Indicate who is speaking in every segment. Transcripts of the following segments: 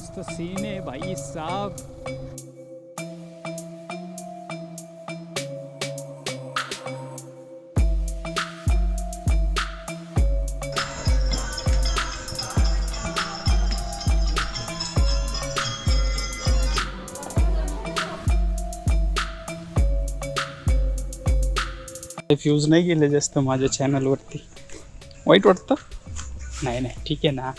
Speaker 1: मस्त सीन आहे भाई साहब। फ्यूज नाही गेले जास्त माझ्या चॅनलवरती वाईट वाटतं नाही नाही, ठीक आहे ना।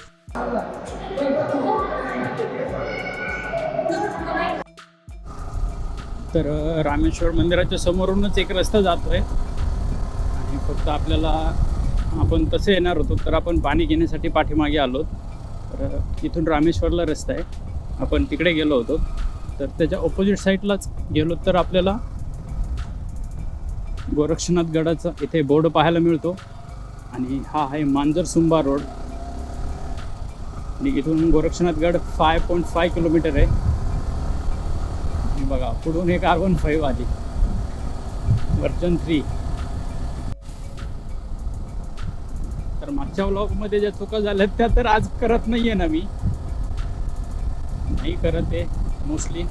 Speaker 1: तर रामेश्वर मंदिराच्या समोरूनच एक रस्ता जातो आहे आणि फक्त आपल्याला आपण तसे येणार होतो तर आपण पाणी घेण्यासाठी पाठीमागे आलो तर इथून रामेश्वरला रस्ता आहे. आपण तिकडे गेलो होतो. तर त्याच्या ऑपोजिट साईडलाच गेलो तर आपल्याला गोरक्षनाथ गडाचा इथे बोर्ड पाहायला मिळतो. आणि हा आहे मांजर सुंबा रोड. आणि इथून गोरक्षनाथ गड फाय पॉईंट फाय किलोमीटर आहे. बघा पुढून एक आर वन फाईव्ह आली वर्जन थ्री तर मागच्या ब्लॉगमध्ये ज्या चुका झाल्यात त्या तर आज करत नाही आहे ना मी. नाही करत आहे मोस्टली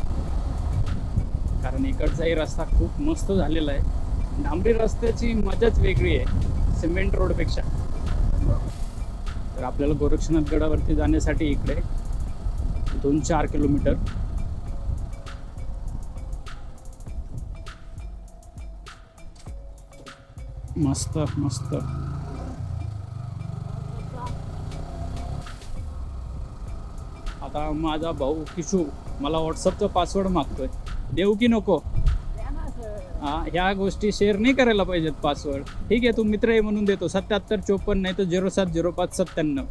Speaker 1: कारण इकडचाही रस्ता खूप मस्त झालेला आहे. डांबरी रस्त्याची मजाच वेगळी आहे सिमेंट रोडपेक्षा. तर आपल्याला गोरक्षनाथ गडावरती जाण्यासाठी इकडे दोन चार किलोमीटर. मस्त मस्त. आता माझा भाऊ किशू मला व्हॉट्सअपचा पासवर्ड मागतोय. देऊ की नको? हा ह्या गोष्टी शेअर नाही करायला पाहिजेत पासवर्ड ठीक आहे तू मित्र आहे म्हणून देतो. सत्याहत्तर चोपन्न नाही तर झिरो सात झिरो पाच सत्त्याण्णव.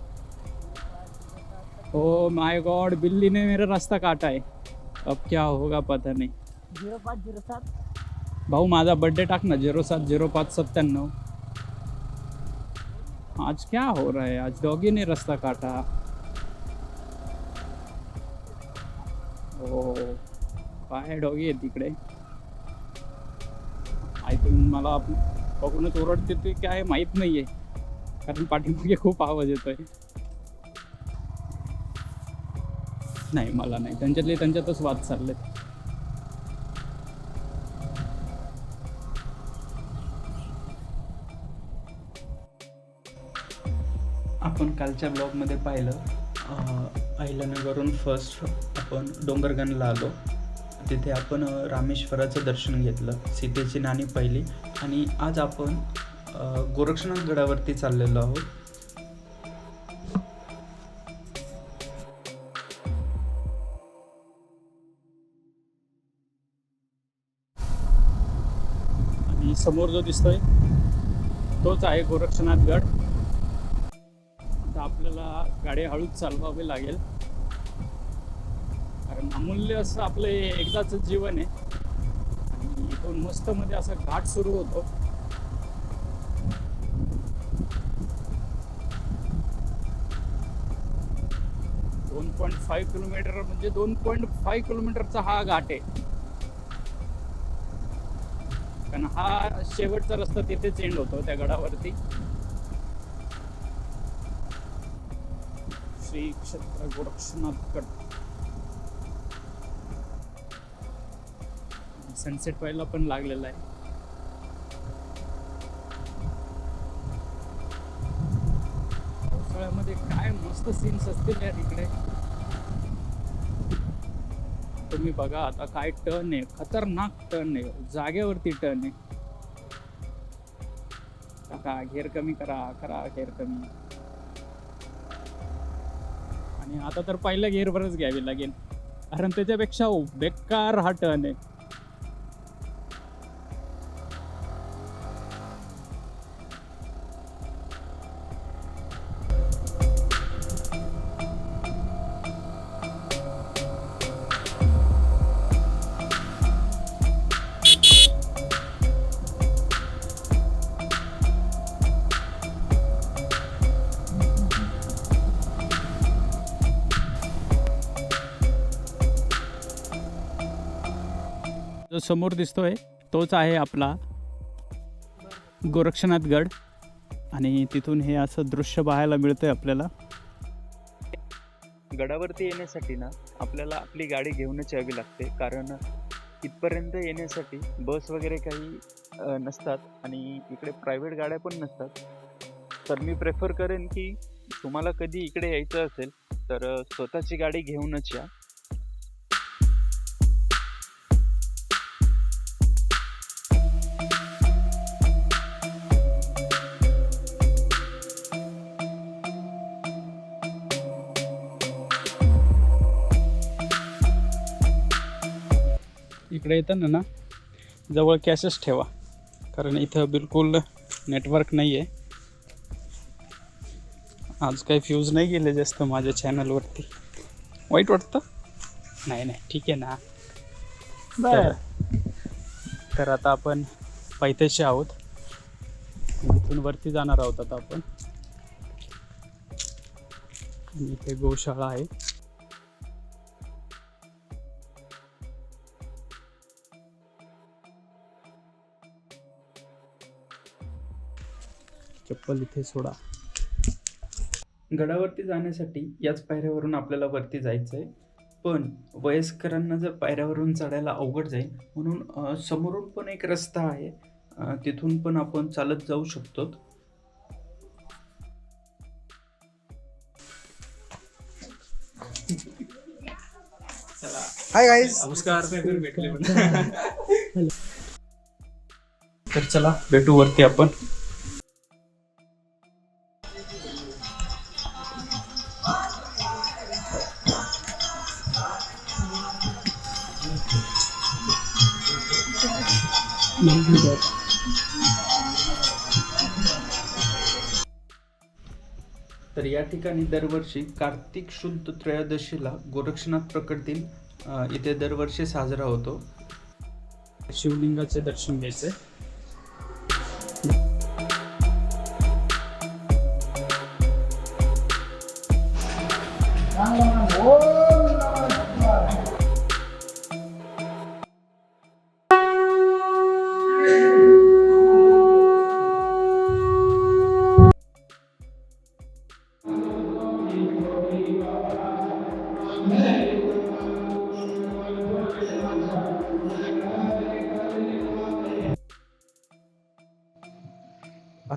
Speaker 1: हो माय गॉड बिल्ली ने मेरा रास्ता काटा है अब क्या होगा पता नहीं.
Speaker 2: जीरो पाँच जीरो सात?
Speaker 1: भाऊ माझा बर्थडे टाक ना झिरो सात झिरो पाच सत्त्याण्णव. आज क्या हो रहा है? आज डॉगी ने रस्ता काटा. ओ काय डॉगी आहे तिकडे. आय थिंक मला बघूनच ओरडते ते काय माहीत नाहीये. कारण पाठीमागे खूप आवाज येतोय. नाही मला नाही. त्यांच्यातले त्यांच्यातच वाद चाललेत. आपण कालच्या ब्लॉगमध्ये पाहिलं अं, अहिल्यानगरहून फर्स्ट आपण डोंगरगणला आलो तिथे आपण रामेश्वराचं दर्शन घेतलं सीतेची नाणी पहिली. आणि आज आपण गोरक्षनाथ गडावरती चाललेलो आहोत. आणि समोर जो दिसतोय तोच आहे गोरक्षनाथ गड. आपल्याला गाडी हळूच चालवावी लागेल. कारण अमूल्य असं आपलं एकदाच जीवन आहे. आणि इथून मस्त मध्ये असा घाट सुरू होतो. दोन पॉईंट फाईव्ह किलोमीटर म्हणजे दोन पॉईंट फाईव्ह किलोमीटरचा हा घाट आहे. कारण हा शेवटचा रस्ता तिथेच एंड होतो त्या गडावरती. श्री क्षेत्र गोरक्षनाथ गड सनसेट व्हायला पण लागलेला आहे. पावसाळ्यामध्ये काय मस्त सीन्स असतील यार इकडे. तुम्ही बघा आता काय टर्न आहे. खतरनाक टर्न आहे. जागेवरती टर्न आहे. काका घेर कमी करा करा घेर कमी. आणि आता तर पहिलं गेअरवरच घ्यावी लागेल. कारण त्याच्यापेक्षा बेकार हा टर्न आहे. जो समोर दिसतोय तोच आहे आपला गोरक्षनाथ गड. आणि तिथून हे असं दृश्य पाहायला मिळतंय आपल्याला.
Speaker 3: गडावरती येण्यासाठी ना आपल्याला आपली गाडी घेऊनच यावी लागते. कारण इथपर्यंत येण्यासाठी बस वगैरे काही नसतात आणि इकडे प्रायव्हेट गाड्या पण नसतात. तर मी प्रेफर करेन की तुम्हाला कधी इकडे यायचं असेल तर स्वतःची गाडी घेऊनच या.
Speaker 1: इकडे येताना ना जवळ कॅशच ठेवा. कारण इथं बिलकुल नेटवर्क नाही आहे आज काही फ्यूज नाही गेले जास्त माझ्या चॅनलवरती वाईट वाटतं? नाही नाही ठीक आहे ना. तर तर आता आपण पैथ्याशी आहोत. इथून वरती जाणार आहोत आता आपण. इथे गोशाळा आहे. चप्पल इथे सोडा. गडावरती जाण्यासाठी याच पायऱ्यावरून आपल्याला वरती जायचं आहे पण वयस्करांना जर पायऱ्यावरून चढायला अवघड जाईल म्हणून समोरून पण एक रस्ता आहे. तिथून पण आपण चालत जाऊ शकतो.
Speaker 4: हाय गाईज
Speaker 1: नमस्कार. भेटले तर चला भेटू वरती आपण. तर या ठिकाणी दरवर्षी कार्तिक शुद्ध त्रयोदशीला गोरक्षनाथ प्रकट दिन इथे दरवर्षी साजरा होतो. शिवलिंगाचे दर्शन घ्यायचे.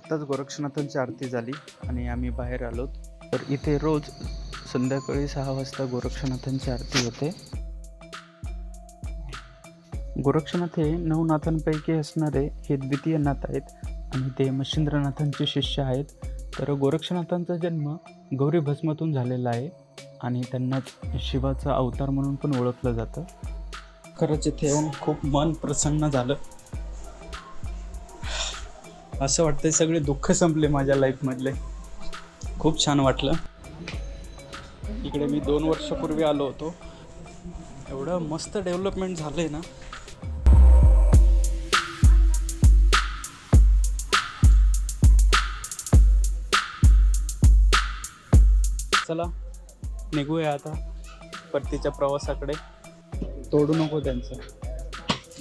Speaker 1: आत्ताच गोरक्षनाथांची आरती झाली आणि आम्ही बाहेर आलो तर इथे रोज संध्याकाळी सहा वाजता गोरक्षनाथांची आरती होते. गोरक्षनाथ हे नऊ नाथांपैकी असणारे हे द्वितीय नाथ आहेत आणि ते मच्छिंद्रनाथांचे शिष्य आहेत. तर गोरक्षनाथांचा जन्म गौरी भस्मातून झालेला आहे आणि त्यांनाच शिवाचा अवतार म्हणून पण ओळखलं जातं. खरंच इथे येऊन खूप मन प्रसन्न झालं. असं वाटतंय सगळे दुःख संपले माझ्या लाईफमधले खूप छान वाटलं. इकडे मी दोन वर्षापूर्वी आलो होतो. एवढं मस्त डेव्हलपमेंट झालंय ना. चला निघूया आता परतीच्या प्रवासाकडे. तोडू नको त्यांचं.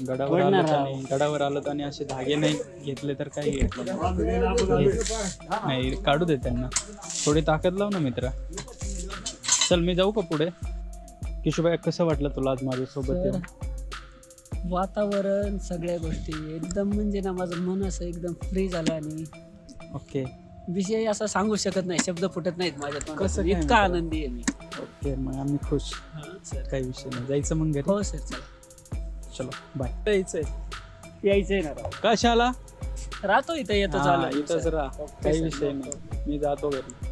Speaker 1: गडावर आलं गडावर आलं आणि असे धागे नाही घेतले तर काही घेतलं नाही. काढू दे त्यांना. थोडी ताकद लाव ना मित्रा. चल मी जाऊ का पुढे? किशोबाई कसं वाटलं तुला आज माझ्यासोबत
Speaker 2: तर
Speaker 1: येऊन?
Speaker 2: वातावरण सगळ्या गोष्टी एकदम म्हणजे ना माझं मन असं एकदम फ्री झालं आणि
Speaker 1: ओके.
Speaker 2: विषय असं सांगू शकत नाही शब्द फुटत नाहीत माझ्या
Speaker 1: कसं. काय
Speaker 2: इतका? आनंदी आहे मी.
Speaker 1: ओके मग आम्ही खुश. काही विषय नाही. जायचं मग घरी?
Speaker 2: हो सर चला.
Speaker 1: चलो बाय यायचंय
Speaker 2: यायचंय ना राव.
Speaker 1: कशाला?
Speaker 2: राहतो इथं येतो
Speaker 1: हा,
Speaker 2: चालू
Speaker 1: इथंच राहा. काही. विषय नाही. मी जातो घरी.